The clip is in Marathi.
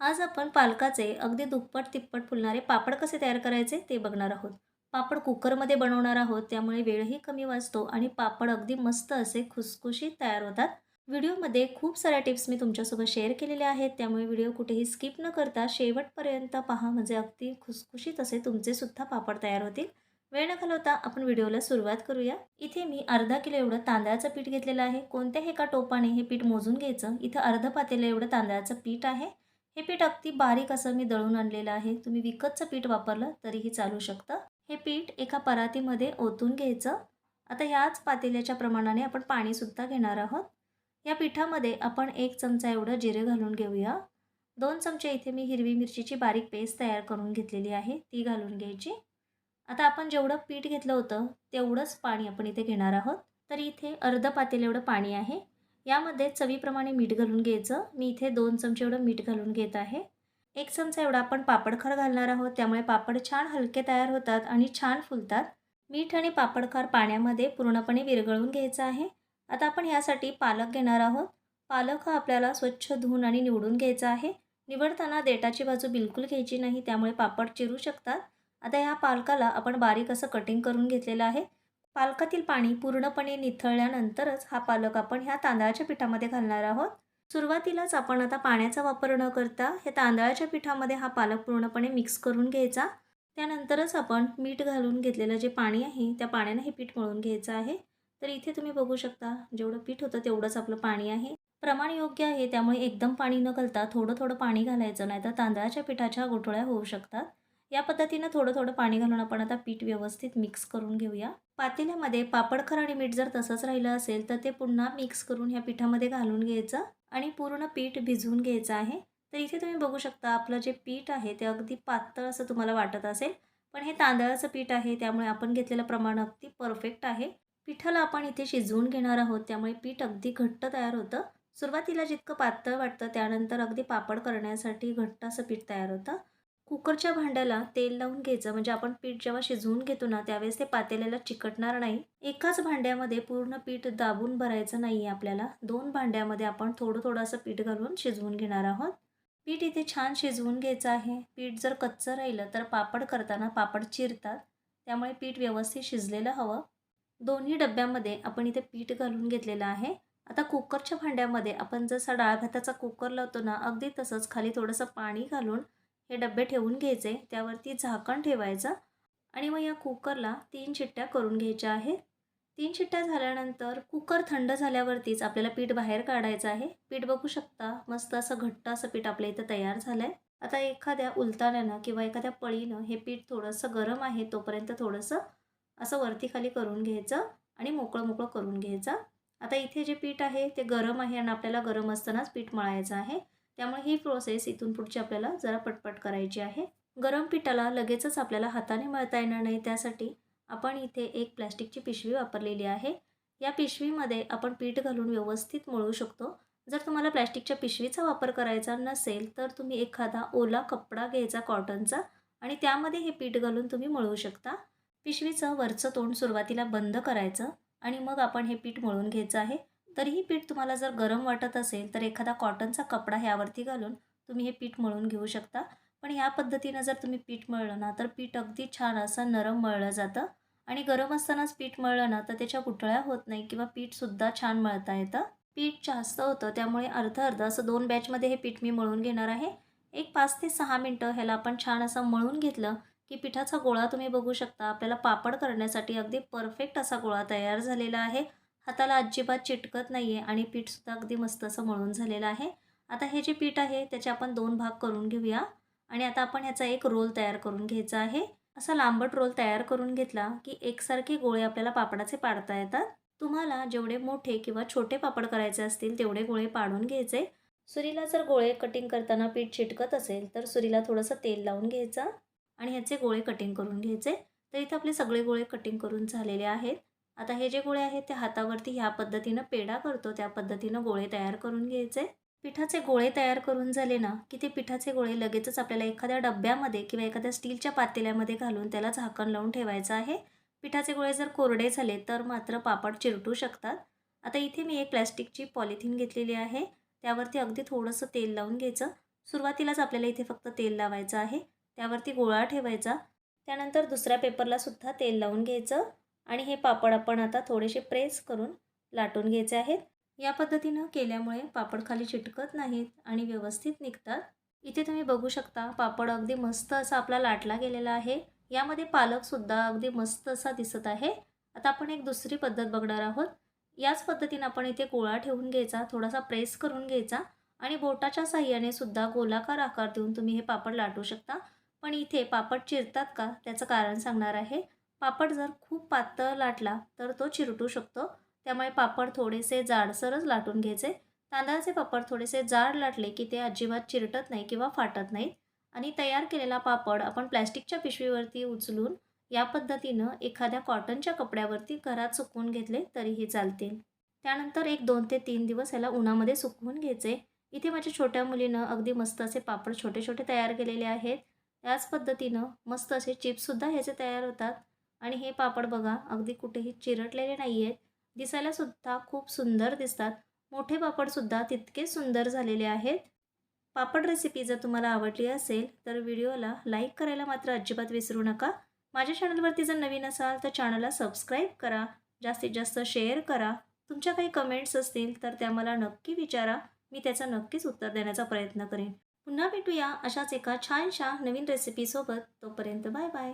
आज आपण पालकाचे अगदी दुप्पट तिप्पट फुलणारे पापड कसे तयार करायचे ते बघणार आहोत. पापड कुकरमध्ये बनवणार आहोत त्यामुळे वेळही कमी वाचतो आणि पापड अगदी मस्त असे खुसखुशीत तयार होतात. व्हिडिओमध्ये खूप साऱ्या टिप्स मी तुमच्यासोबत शेअर केलेल्या आहेत त्यामुळे व्हिडिओ कुठेही स्किप न करता शेवटपर्यंत पहा म्हणजे अगदी खुसखुशीत असे तुमचे सुद्धा पापड तयार होतील. वेळ न घालवता आपण व्हिडिओला सुरुवात करूया. इथे मी अर्धा किलो एवढं तांदळाचं पीठ घेतलेलं आहे. कोणत्याही एका टोपाने हे पीठ मोजून घ्यायचं. इथं अर्ध पातेलं एवढं तांदळाचं पीठ आहे. हे पीठ अगदी बारीक असं मी दळून आणलेलं आहे. तुम्ही विकतचं पीठ वापरलं तरीही चालू शकतं. हे पीठ एका परातीमध्ये ओतून घ्यायचं. आता ह्याच पातेल्याच्या प्रमाणाने आपण पाणीसुद्धा घेणार आहोत. या पिठामध्ये आपण एक चमचा एवढं जिरे घालून घेऊया. दोन चमचे इथे मी हिरवी मिरचीची बारीक पेस्ट तयार करून घेतलेली आहे. ती घालून घ्यायची. आता आपण जेवढं पीठ घेतलं होतं तेवढंच पाणी आपण इथे घेणार आहोत. तर इथे अर्ध पातेल एवढं पाणी आहे. यामध्ये चवीप्रमाणे मीठ घालून घ्यायचं. मी इथे दोन चमचे एवढं मीठ घालून घेत आहे. एक चमचा एवढा आपण पापडखार घालणार आहोत. त्यामुळे पापड छान हलके तयार होतात आणि छान फुलतात. मीठ आणि पापडखार पाण्यामध्ये पूर्णपणे विरघळून घ्यायचं आहे. आता आपण यासाठी पालक घेणार आहोत. पालक हा आपल्याला स्वच्छ धुवून आणि निवडून घ्यायचा आहे. निवडताना देठाची बाजू बिलकुल घ्यायची नाही. त्यामुळे पापड चिरू शकतात. आता ह्या पालकाला आपण बारीक असं कटिंग करून घेतलेलं आहे. पालकातील पाणी पूर्णपणे निथळल्यानंतरच हा पालक आपण ह्या तांदळाच्या पिठामध्ये घालणार आहोत. सुरुवातीलाच आपण आता पाण्याचा वापर न करता हे तांदळाच्या पिठामध्ये हा पालक पूर्णपणे मिक्स करून घ्यायचा. त्यानंतरच आपण मीठ घालून घेतलेलं जे पाणी आहे त्या पाण्याने हे पीठ मळून घ्यायचं आहे. तर इथे तुम्ही बघू शकता जेवढं पीठ होतं तेवढंच आपलं पाणी आहे. प्रमाण योग्य आहे त्यामुळे एकदम पाणी न घालता थोडं थोडं पाणी घालायचं नाही तर तांदळाच्या पिठाच्या गोठोळ्या होऊ शकतात. या पद्धतीनं थोडं थोडं पाणी घालून आपण आता पीठ व्यवस्थित मिक्स करून घेऊया. पातेल्यामध्ये पापडखर आणि मीठ जर तसंच राहिलं असेल तर ते पुन्हा मिक्स करून ह्या पिठामध्ये घालून घ्यायचं आणि पूर्ण पीठ भिजवून घ्यायचं आहे. तर इथे तुम्ही बघू शकता आपलं जे पीठ आहे ते अगदी पातळ असं तुम्हाला वाटत असेल पण हे तांदळाचं पीठ आहे त्यामुळे आपण घेतलेलं प्रमाण अगदी परफेक्ट आहे. पिठाला आपण इथे शिजवून घेणार आहोत त्यामुळे पीठ अगदी घट्ट तयार होतं. सुरुवातीला जितकं पातळ वाटतं त्यानंतर अगदी पापड करण्यासाठी घट्ट असं पीठ तयार होतं. कुकरच्या भांड्याला तेल लावून घ्यायचं. म्हणजे आपण पीठ जेव्हा शिजवून घेतो ना त्यावेळेस ते पातेल्याला चिकटणार नाही. एकाच भांड्यामध्ये पूर्ण पीठ दाबून भरायचं नाही आहे आपल्याला. दोन भांड्यामध्ये आपण थोडं थोडं असं पीठ घालून शिजवून घेणार आहोत. पीठ इथे छान शिजवून घ्यायचं आहे. पीठ जर कच्चं राहिलं तर पापड करताना पापड चिरतात. त्यामुळे पीठ व्यवस्थित शिजलेलं हवं. दोन्ही डब्यामध्ये आपण इथे पीठ घालून घेतलेलं आहे. आता कुकरच्या भांड्यामध्ये आपण जसा डाळ भाताचा कुकर लावतो ना अगदी तसंच खाली थोडंसं पाणी घालून हे डबे ठेवून घ्यायचे त्यावरती झाकण ठेवायचं आणि मग या कुकरला तीन शिट्ट्या करून घ्यायच्या आहेत. तीन शिट्ट्या झाल्यानंतर कुकर थंड झाल्यावरतीच आपल्याला पीठ बाहेर काढायचं आहे. पीठ बघू शकता मस्त असं घट्ट असं पीठ आपल्या इथं तयार झालं आहे आता एखाद्या उलताण्यानं किंवा एखाद्या पळीनं हे पीठ थोडंसं गरम आहे तोपर्यंत थोडंसं असं वरती खाली करून घ्यायचं आणि मोकळं मोकळं करून घ्यायचं. आता इथे जे पीठ आहे ते गरम आहे आणि आपल्याला गरम असतानाच पीठ मळायचं आहे. त्यामुळे ही प्रोसेस इथून पुढची आपल्याला जरा पटपट करायची आहे. गरम पिठाला लगेचच आपल्याला हाताने मळता येणार नाही. त्यासाठी आपण इथे एक प्लॅस्टिकची पिशवी वापरलेली आहे. या पिशवीमध्ये आपण पीठ घालून व्यवस्थित मळू शकतो. जर तुम्हाला प्लॅस्टिकच्या पिशवीचा वापर करायचा नसेल तर तुम्ही एखादा ओला कपडा घ्यायचा कॉटनचा आणि त्यामध्ये हे पीठ घालून तुम्ही मळू शकता. पिशवीचं वरचं तोंड सुरुवातीला बंद करायचं आणि मग आपण हे पीठ मळून घ्यायचं आहे. तरीही पीठ तुम्हाला जर गरम वाटत असेल तर एखादा कॉटनचा कपडा ह्यावरती घालून तुम्ही हे पीठ मळून घेऊ शकता. पण ह्या पद्धतीनं जर तुम्ही पीठ मळलं ना तर पीठ अगदी छान असं नरम मळलं जातं. आणि गरम असतानाच पीठ मळलं ना तर त्याच्या गुठळ्या होत नाही किंवा पीठसुद्धा छान मळता येतं. पीठ जास्त होतं त्यामुळे अर्ध अर्ध असं दोन बॅचमध्ये हे पीठ मी मळून घेणार आहे. एक पाच ते सहा मिनटं ह्याला आपण छान असं मळून घेतलं की पिठाचा गोळा तुम्ही बघू शकता. आपल्याला पापड करण्यासाठी अगदी परफेक्ट असा गोळा तयार झालेला आहे. हाताला अजिबात चिटकत नाही आहे आणि पीठसुद्धा अगदी मस्त असं मळून झालेलं आहे. आता हे जे पीठ आहे त्याचे आपण दोन भाग करून घेऊया. आणि आता आपण ह्याचा एक रोल तयार करून घ्यायचा आहे. असा लांबट रोल तयार करून घेतला की एकसारखे गोळे आपल्याला पापडाचे पाडता येतात. तुम्हाला जेवढे मोठे किंवा छोटे पापड करायचे असतील तेवढे गोळे पाडून घ्यायचे. सुरीला जर गोळे कटिंग करताना पीठ चिटकत असेल तर सुरीला थोडंसं तेल लावून घ्यायचं. आणि ह्याचे गोळे कटिंग करून घ्यायचे. तर इथे आपले सगळे गोळे कटिंग करून झालेले आहेत. आता हे जे गोळे आहेत ते हातावरती ह्या पद्धतीनं पेढा करतो. त्या पद्धतीनं गोळे तयार करून घ्यायचे. पिठाचे गोळे तयार करून झाले ना की ते पिठाचे गोळे लगेचच आपल्याला एखाद्या डब्यामध्ये किंवा एखाद्या स्टीलच्या पातेल्यामध्ये घालून त्याला झाकण लावून ठेवायचं आहे. पिठाचे गोळे जर कोरडे झाले तर मात्र पापड चिरटू शकतात. आता इथे मी एक प्लॅस्टिकची पॉलिथिन घेतलेली आहे. त्यावरती अगदी थोडंसं तेल लावून घ्यायचं. सुरुवातीलाच आपल्याला इथे फक्त तेल लावायचं आहे. त्यावरती गोळा ठेवायचा. त्यानंतर दुसऱ्या पेपरला सुद्धा तेल लावून घ्यायचं. आणि हे पापड आपण आता थोडेसे प्रेस करून लाटून घ्यायचे आहेत. या पद्धतीनं केल्यामुळे पापड खाली चिटकत नाहीत आणि व्यवस्थित निघतात. इथे तुम्ही बघू शकता पापड अगदी मस्त असा आपला लाटला गेलेला आहे. यामध्ये पालकसुद्धा अगदी मस्त असा दिसत आहे. आता आपण एक दुसरी पद्धत बघणार आहोत. याच पद्धतीनं आपण इथे गोळा ठेवून घ्यायचा थोडासा प्रेस करून घ्यायचा आणि बोटाच्या साह्याने सुद्धा गोलाकार आकार देऊन तुम्ही हे पापड लाटू शकता. पण इथे पापड चिरतात का? त्याचं कारण सांगणार आहे. पापड जर खूप पातळ लाटला तर तो चिरटू शकतो. त्यामुळे पापड थोडेसे जाडसरच लाटून घ्यायचे. तांदळाचे पापड थोडेसे जाड लाटले की ते अजिबात चिरटत नाही किंवा फाटत नाहीत. आणि तयार केलेला पापड आपण प्लॅस्टिकच्या पिशवीवरती उचलून या पद्धतीनं एखाद्या कॉटनच्या कपड्यावरती घरात सुकवून घेतले तरीही चालतील. त्यानंतर एक दोन ते तीन दिवस ह्याला उन्हामध्ये सुकवून घ्यायचे. इथे माझ्या छोट्या मुलीनं अगदी मस्त असे पापड छोटे छोटे तयार केलेले आहेत. त्याच पद्धतीनं मस्त असे चिप्ससुद्धा ह्याचे तयार होतात. आणि हे पापड बघा अगदी कुठेही चिरटलेले नाही आहेत दिसायलासुद्धा खूप सुंदर दिसतात. मोठे पापडसुद्धा तितके सुंदर झालेले आहेत. पापड रेसिपी जर तुम्हाला आवडली असेल तर व्हिडिओला लाईक करायला मात्र अजिबात विसरू नका. माझ्या चॅनलवरती जर नवीन असाल तर चॅनलला सबस्क्राईब करा. जास्तीत जास्त शेअर करा. तुमच्या काही कमेंट्स असतील तर त्या मला नक्की विचारा. मी त्याचं नक्कीच उत्तर देण्याचा प्रयत्न करेन. पुन्हा भेटूया अशाच एका छानशा नवीन रेसिपीसोबत तोपर्यंत बाय बाय